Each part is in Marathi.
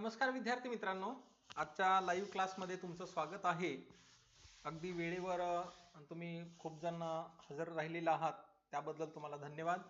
नमस्कार विद्यार्थी मित्रांनो. आजच्या लाईव्ह क्लासमध्ये तुमचं स्वागत आहे. अगदी वेळेवर तुम्ही खूप जण हजर राहिलेला आहात. त्याबद्दल तुम्हाला धन्यवाद.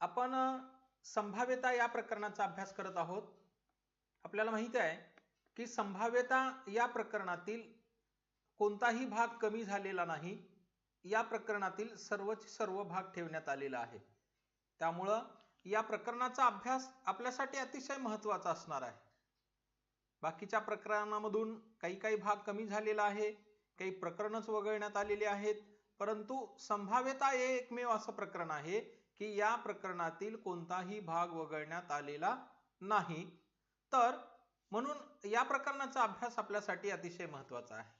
आपण संभाव्यता या प्रकरणाचा अभ्यास करत आहोत. आपल्याला माहिती आहे की संभाव्यता या प्रकरणातील कोणताही भाग कमी झालेला नाही. या प्रकरणातील सर्वच सर्व भाग ठेवण्यात आलेला आहे. त्यामुळं या प्रकरणाचा अभ्यास आपल्यासाठी अतिशय महत्त्वाचा असणार आहे. बाकीच्या प्रकरणामधून काही काही भाग कमी झालेला आहे काही प्रकरणच वगळण्यात आलेली आहेत परंतु संभाव्यता हे एकमेव असं प्रकरण आहे की या प्रकरणातील कोणताही भाग वगळण्यात आलेला नाही. तर म्हणून या प्रकरणाचा अभ्यास आपल्यासाठी अतिशय महत्त्वाचा आहे.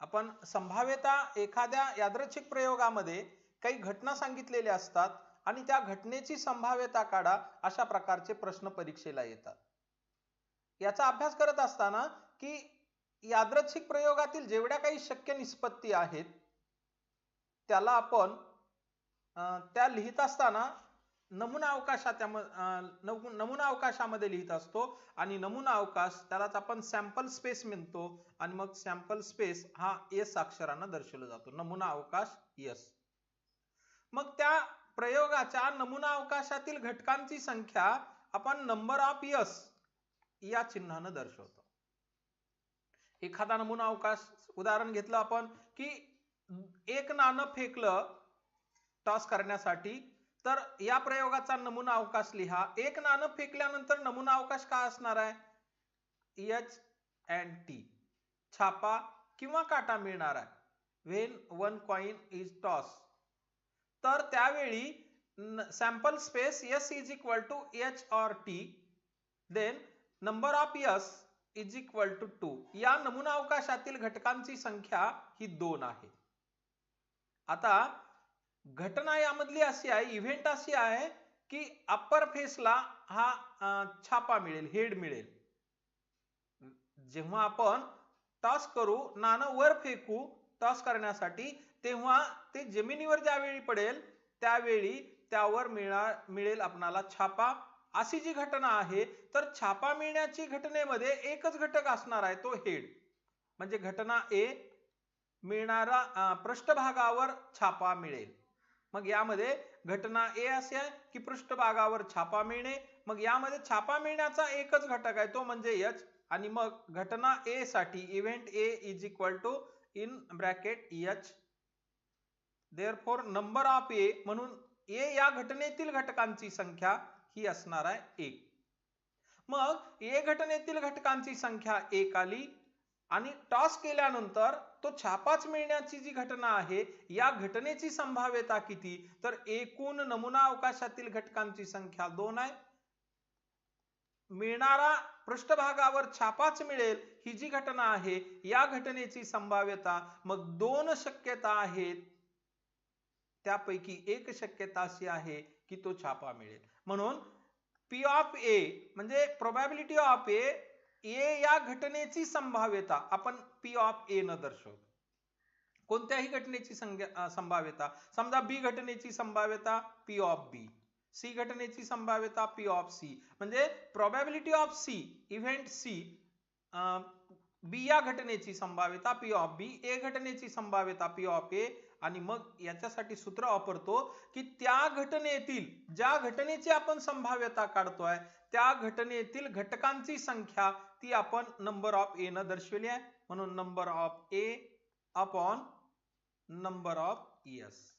आपण संभाव्यता एखाद्या यादृच्छिक प्रयोगामध्ये काही घटना सांगितलेल्या असतात आणि त्या घटनेची संभाव्यता काढा अशा प्रकारचे प्रश्न परीक्षेला येतात. याचा अभ्यास करत असताना की यादृच्छिक प्रयोगातील जेवढ्या काही शक्य निष्पत्ती आहेत त्याला आपण त्या लिहित असताना नमुना अवकाशात नमुना अवकाशामध्ये लिहित असतो आणि नमुना अवकाश त्यालाच आपण सॅम्पल स्पेस म्हणतो आणि मग सॅम्पल स्पेस हा एस अक्षरानं दर्शवला जातो. नमुना अवकाश एस प्रयोगाच्या नमुना अवकाशातील घटकांची संख्या आपण नंबर ऑफ यस या चिन्हानं दर्शवतो. एखादा नमुना अवकाश उदाहरण घेतलं आपण की एक नाणं फेकलं टॉस करण्यासाठी तर या प्रयोगाचा नमुना अवकाश लिहा. एक नाणं फेकल्यानंतर नमुना अवकाश काय असणार आहे? एच अँड टी छापा किंवा काटा मिळणार आहे. When one coin is toss तर त्यावेळी sample space S is equal to H or T then number of S is equal to two या नमुना अवकाशातील घटकांची संख्या ही दोन आहे. आता घटना यामधली अशी आहे इव्हेंट अशी आहे की अप्पर फेसला हा छापा मिळेल हेड मिळेल. जेव्हा आपण टॉस करू नाणं वर फेकू टॉस करण्यासाठी तेव्हा ते जमिनीवर ज्यावेळी पडेल त्यावेळी त्यावर मिळणार मिळेल आपणाला छापा. अशी जी घटना आहे तर छापा मिळण्याची घटनेमध्ये एकच घटक असणार आहे तो हेड. म्हणजे घटना ए मिळणारा पृष्ठभागावर छापा मिळेल. मग यामध्ये घटना ए असे आहे की पृष्ठभागावर छापा मिळणे. मग यामध्ये छापा मिळण्याचा एकच घटक आहे तो म्हणजे यच. आणि मग घटना ए साठी event A is equal to in bracket H. Therefore number of A म्हणून ए या घटनेतील घटकांची संख्या ही असणार आहे एक. मग ए घटनेतील घटकांची संख्या एक आली आणि टॉस केल्यानंतर तो छापाच मिळण्याची जी घटना आहे या घटनेची संभाव्यता किती? तर एकूण नमुना अवकाशातील घटकांची संख्या दोन आहे. मिळणारा पृष्ठभागावर छापाच मिळेल ही जी घटना आहे या घटनेची संभाव्यता मग दोन शक्यता आहेत. त्यापैकी एक शक्यता अशी आहे की तो छापा मिळेल. म्हणून पी ऑफ ए म्हणजे प्रोबॅबिलिटी ऑफ ए ए या घटनेची संभाव्यता आपण पी ऑफ ए न दर्शवतो कोणत्याही घटनेची संभाव्यता. समजा बी घटनेची संभाव्यता पी ऑफ बी सी घटनेची संभाव्यता पी ऑफ सी म्हणजे probability of C event C B या घटनेची संभाव्यता पी ऑफ बी ए घटनेची संभाव्यता पी ऑफ ए आणि मग याच्यासाठी सूत्र वापरतो की त्या घटनेतील ज्या घटनेची आपण संभाव्यता काढतोय त्या घटनेतील घटकांची संख्या ती आपण नंबर ऑफ ए न दर्शवली आहे. म्हणून number of A upon number of S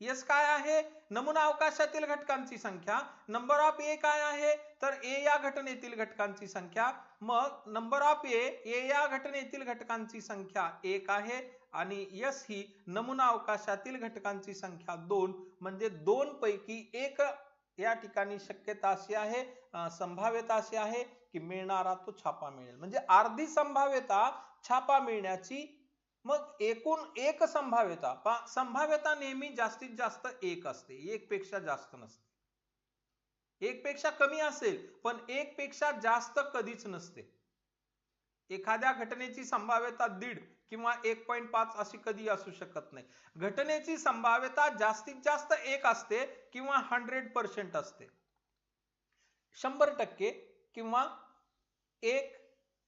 S काय आहे? नमुना अवकाशातील घटकांची संख्या. नंबर ऑफ ए काय आहे? तर ए या घटनेतील घटकांची संख्या. मग नंबर ऑफ ए ए या घटनेतील घटकांची संख्या एक आहे आणि एस ही नमुना अवकाशातील घटकांची संख्या दोन. म्हणजे दोन पैकी एक या ठिकाणी शक्यता अशी आहे संभाव्यता अशी आहे की मिळणारा तो छापा मिळेल. म्हणजे अर्धी संभाव्यता छापा मिळण्याची मग एकूण एक संभाव्यता संभाव्यता नेहमी जास्तीत जास्त एक असते एक पेक्षा जास्त नसते. एक पेक्षा कमी असेल पण एक पेक्षा जास्त कधीच नसते. एखाद्या घटनेची संभाव्यता दीड किंवा एक पॉईंट पाच अशी कधी असू शकत नाही. घटनेची संभाव्यता जास्तीत जास्त एक असते किंवा हंड्रेड पर्सेंट असते. शंभर टक्के किंवा एक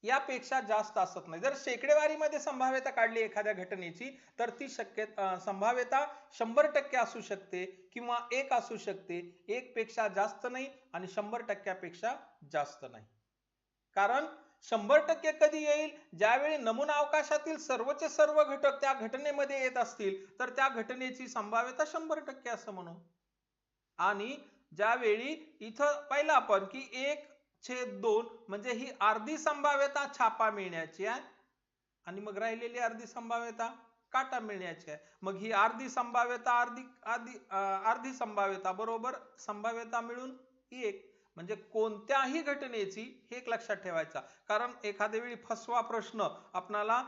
यापेक्षा जास्त असत नाही. जर शेकडेवारीमध्ये संभाव्यता काढली एखाद्या घटनेची तर ती शक्य संभाव्यता शंभर टक्के असू शकते किंवा एक असू शकते. एक पेक्षा जास्त नाही आणि शंभर टक्क्यापेक्षा जास्त नाही. कारण शंभर टक्के कधी येईल? ज्यावेळी नमुना अवकाशातील सर्वचे सर्व घटक त्या घटनेमध्ये येत असतील तर त्या घटनेची संभाव्यता शंभर टक्के असं म्हणू. आणि ज्यावेळी इथं पाहिलं आपण की एक छेद दोन म्हणजे ही अर्धी संभाव्यता छापा मिळण्याची आहे. आणि मग राहिलेली अर्धी संभाव्यता काटा मिळण्याची आहे. मग ही अर्धी संभाव्यता अर्धी अर्धी अर्धी संभाव्यता बरोबर संभाव्यता मिळून एक म्हणजे कोणत्याही घटनेची हे एक लक्षात ठेवायचा. कारण एखाद्या वेळी फसवा प्रश्न आपणाला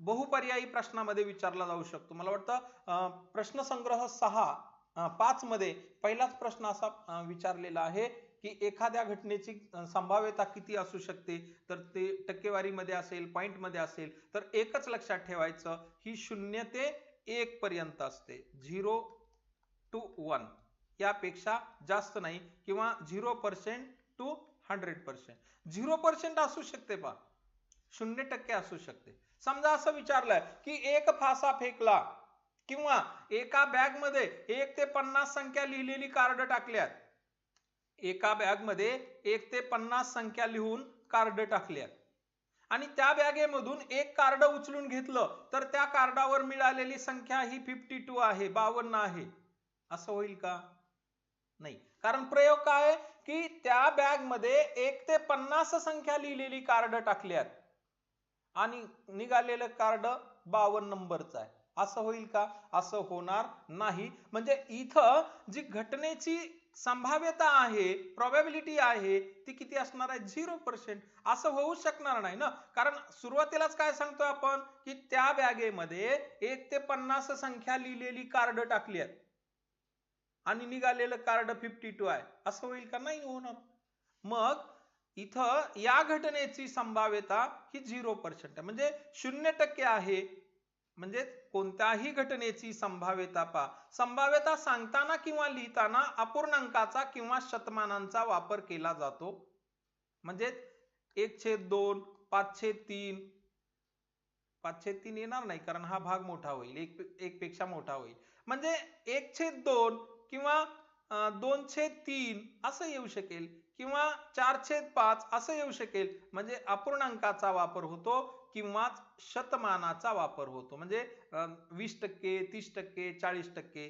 बहुपर्यायी प्रश्नामध्ये विचारला जाऊ शकतो. मला वाटतं प्रश्न संग्रह सहा पाच मध्ये पहिलाच प्रश्न असा विचारलेला आहे. की एखाद्या घटनेची संभाव्यता किती असू शकते तर ते टक्केवारीमध्ये असेल पॉईंटमध्ये असेल तर एकच लक्षात ठेवायचं ही शून्य ते एक पर्यंत असते. झिरो टू वन यापेक्षा जास्त नाही किंवा zero percent to hundred percent. Zero percent असू शकते पा शून्य टक्के असू शकते. समजा असं विचारलंय की एक फासा फेकला किंवा एका बॅगमध्ये एक ते पन्नास संख्या लिहिलेली कार्ड टाकल्यात एका बॅगमध्ये एक ते पन्नास संख्या लिहून कार्ड टाकल्यात आणि त्या बॅगेमधून एक कार्ड उचलून घेतलं तर त्या कार्डावर मिळालेली संख्या ही फिफ्टी टू आहे बावन्न आहे. असं होईल का? नाही. कारण प्रयोग काय? की त्या बॅगमध्ये एक ते पन्नास संख्या लिहिलेली कार्ड टाकल्यात. आणि निघालेलं कार्ड बावन्न नंबरचं आहे. असं होईल का? असं होणार नाही. म्हणजे इथं जी घटनेची संभाव्यता आहे प्रॉबॅबिलिटी आहे ती किती असणार आहे? झिरो पर्सेंट असं होऊ शकणार नाही ना? कारण सुरुवातीलाच काय सांगतो आपण? की त्या बॅगेमध्ये एक ते पन्नास संख्या लिहिलेली कार्ड टाकली आहेत. आणि निघालेलं कार्ड फिफ्टी टू आहे. असं होईल का? नाही होणार. मग इथं या घटनेची संभाव्यता ही झिरो पर्सेंट आहे. म्हणजे शून्य टक्के आहे. म्हणजे कोणत्याही घटनेची संभाव्यता पा संभाव्यता सांगताना किंवा लिहिताना अपूर्णांकाचा किंवा शतमानांचा वापर केला जातो. म्हणजे एक छेद दोन पाचशे तीन. पाचशे तीन येणार नाही कारण हा भाग मोठा होईल. एक एक पेक्षा मोठा होईल. म्हणजे एक छेद दोन किंवा दोन छेद तीन असं येऊ शकेल. किंवा चार छेद पाच असं येऊ शकेल. म्हणजे अपूर्णांकाचा वापर होतो. किंवा शतमानाचा वापर होतो. म्हणजे वीस टक्के तीस टक्के चाळीस टक्के.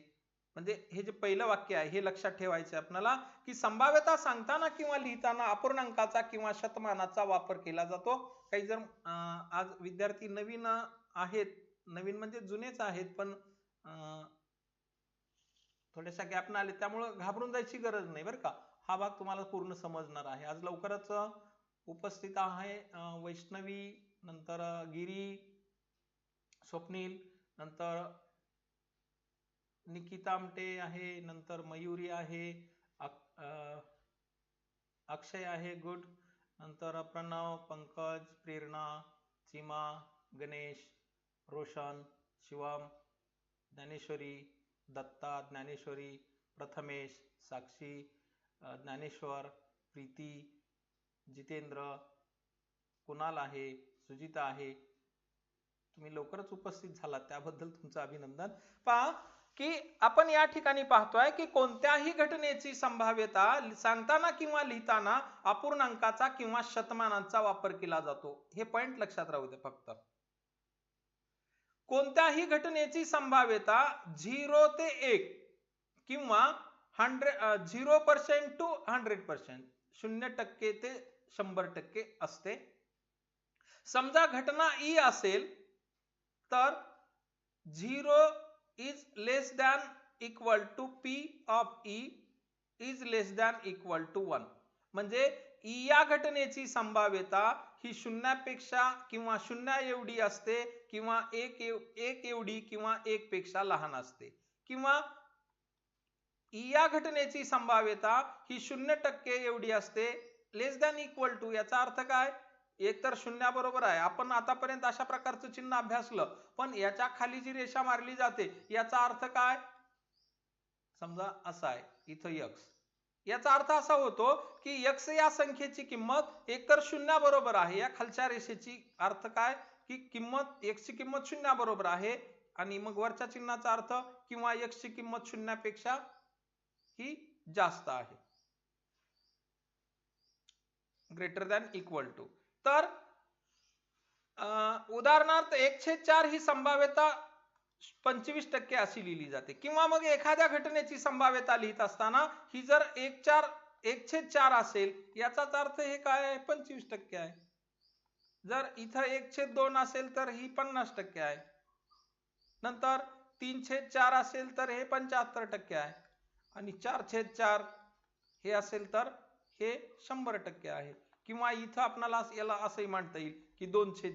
म्हणजे हे जे पहिलं वाक्य आहे हे लक्षात ठेवायचं आपल्याला की संभाव्यता सांगताना किंवा लिहिताना अपूर्णांकाचा किंवा शतमानाचा वापर केला जातो. काही जर आज विद्यार्थी नवीन आहेत नवीन म्हणजे जुनेच आहेत पण थोड्याशा गॅप आले त्यामुळं घाबरून जायची गरज नाही बरं का. हा भाग तुम्हाला पूर्ण समजणार आहे. आज लवकरच उपस्थित आहे वैष्णवी नंतर गिरी स्वप्नील नंतर निकिता आमटे आहे नंतर मयुरी आहे अक्षय आहे गुड. नंतर प्रणव पंकज प्रेरणा सीमा गणेश रोशन शिवम ज्ञानेश्वरी दत्ता ज्ञानेश्वरी प्रथमेश साक्षी ज्ञानेश्वर प्रीती जितेंद्र कुणाल आहे सुजिता आहे. तुम्ही लवकरच उपस्थित झाला त्याबद्दल तुमचं अभिनंदन. पहा की आपण या ठिकाणी पाहतोय की कोणत्याही घटनेची संभाव्यता सांगताना किंवा लिहिताना अपूर्णांकाचा किंवा शतमानांचा वापर केला जातो. हे पॉइंट लक्षात राहू दे फक्त. कोणत्याही घटनेची संभाव्यता झिरो ते एक किंवा hundred zero percent to hundred percent शून्य टक्के ते शंभर टक्के असते. समजा घटना ई असेल तर zero is less than equal to P of E is less than equal to one. म्हणजे ई या घटनेची संभाव्यता ही शून्यापेक्षा किंवा शून्य एवढी असते किंवा एक एक एवढी किंवा एक पेक्षा लहान असते. किंवा या घटनेची संभाव्यता ही शून्य टक्के एवढी असते लेस दॅन इक्वल टू याचा अर्थ काय? एक तर शून्या बरोबर आहे. आपण आतापर्यंत अशा प्रकारचं चिन्ह अभ्यासलं पण याच्या खाली जी रेषा मारली जाते याचा अर्थ काय? समजा असा आहे. इथं यक्स याचा अर्थ असा होतो की यक्ष या संख्येची किंमत एकतर शून्याबरोबर आहे. या खालच्या रेषेची अर्थ काय? की किंमत एक्सची ची किंमत शून्याबरोबर आहे. आणि मग वरच्या चिन्हाचा अर्थ किंवा एक्सची ची किंमत शून्यापेक्षा ही जास्त आहे. ग्रेटर दॅन इक्वल टू तर उदाहरणार्थ एकशे चार ही संभाव्यता पंचवीस टक्के अशी लिहिली जाते. किंवा मग एखाद्या घटनेची संभाव्यता लिहित असताना ही जर एक चार एकशे चार असेल याचाच अर्थ हे काय आहे? पंचवीस टक्के आहे. जर इथं एकशे दोन असेल तर ही पन्नास टक्के आहे. नंतर तीनशे चार असेल तर हे पंच्याहत्तर टक्के आहे. आणि चार छेद चार हे असेल तर हे शंभर टक्के आहे. किंवा इथं आपणाला याला असंही म्हणता येईल की दोनशे